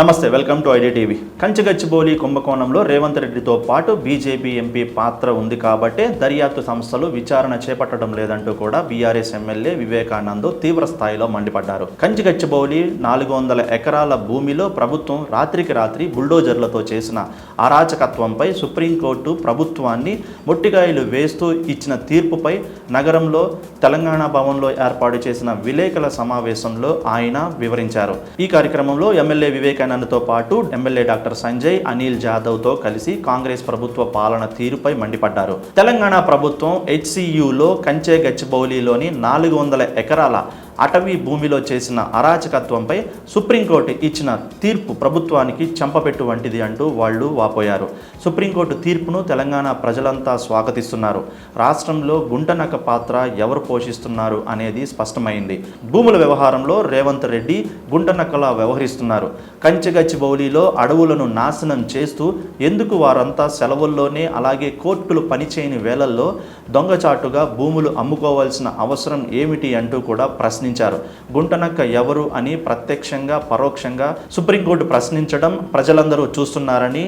నమస్తే welcome to ID TV. Kancha Gachibowli కుంభకోణంలో రేవంత్ రెడ్డితో పాటు బీజేపీ ఎంపీ పాత్ర ఉంది కాబట్టే దర్యాప్తు సంస్థలు విచారణ చేపట్టడం లేదంటూ కూడా బీఆర్ఎస్ ఎమ్మెల్యే వివేకానంద్ తీవ్ర స్థాయిలో మండిపడ్డారు. కంచిగచ్చిబౌలి నాలుగు వందల ఎకరాల భూమిలో ప్రభుత్వం రాత్రికి రాత్రి బుల్డోజర్లతో చేసిన అరాచకత్వంపై సుప్రీంకోర్టు ప్రభుత్వాన్ని మొట్టికాయలు వేస్తూ ఇచ్చిన తీర్పుపై నగరంలో తెలంగాణ భవన్లో ఏర్పాటు చేసిన విలేకరుల సమావేశంలో ఆయన వివరించారు. ఈ కార్యక్రమంలో ఎమ్మెల్యే వివేకానందతో పాటు ఎమ్మెల్యే డాక్టర్ సంజయ్ అనిల్ జాదవ్తో కలిసి కాంగ్రెస్ ప్రభుత్వ పాలన తీరుపై మండిపడ్డారు. తెలంగాణ ప్రభుత్వం హెచ్సియులో కంచె గచ్చిబౌలిలోని నాలుగు వందల ఎకరాల అటవీ భూమిలో చేసిన అరాచకత్వంపై సుప్రీంకోర్టు ఇచ్చిన తీర్పు ప్రభుత్వానికి చెంపపెట్టు వంటిది అంటూ వాళ్ళు వాపోయారు. సుప్రీంకోర్టు తీర్పును తెలంగాణ ప్రజలంతా స్వాగతిస్తున్నారు. రాష్ట్రంలో గుంటనక పాత్ర ఎవరు పోషిస్తున్నారు అనేది స్పష్టమైంది. భూముల వ్యవహారంలో రేవంత్ రెడ్డి గుంటనక్కలా వ్యవహరిస్తున్నారు. కంచెగచ్చిబౌలిలో అడవులను నాశనం చేస్తూ ఎందుకు వారంతా సెలవుల్లోనే అలాగే కోర్టులు పనిచేయని వేళల్లో దొంగచాటుగా భూములు అమ్ముకోవాల్సిన అవసరం ఏమిటి అంటూ కూడా ప్రశ్నించారు. గుంటనక్క ఎవరు అని ప్రత్యక్షంగా పరోక్షంగా సుప్రీంకోర్టు ప్రశ్నించడం ప్రజలందరూ చూస్తున్నారని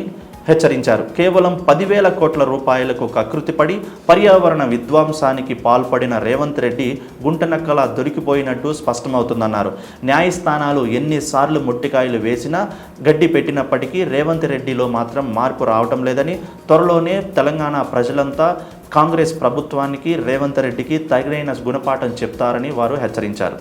హెచ్చరించారు. కేవలం పదివేల కోట్ల రూపాయలకు కకృతిపడి పర్యావరణ విధ్వంసానికి పాల్పడిన రేవంత్ రెడ్డి గుంటనక్కలా దొరికిపోయినట్టు స్పష్టమవుతుందన్నారు. న్యాయస్థానాలు ఎన్నిసార్లు ముట్టికాయలు వేసినా గడ్డి పెట్టినప్పటికీ రేవంత్ రెడ్డిలో మాత్రం మార్పు రావటం లేదని త్వరలోనే తెలంగాణ ప్రజలంతా కాంగ్రెస్ ప్రభుత్వానికి రేవంత్ రెడ్డికి తగిన గుణపాఠం చెప్తారని వారు హెచ్చరించారు.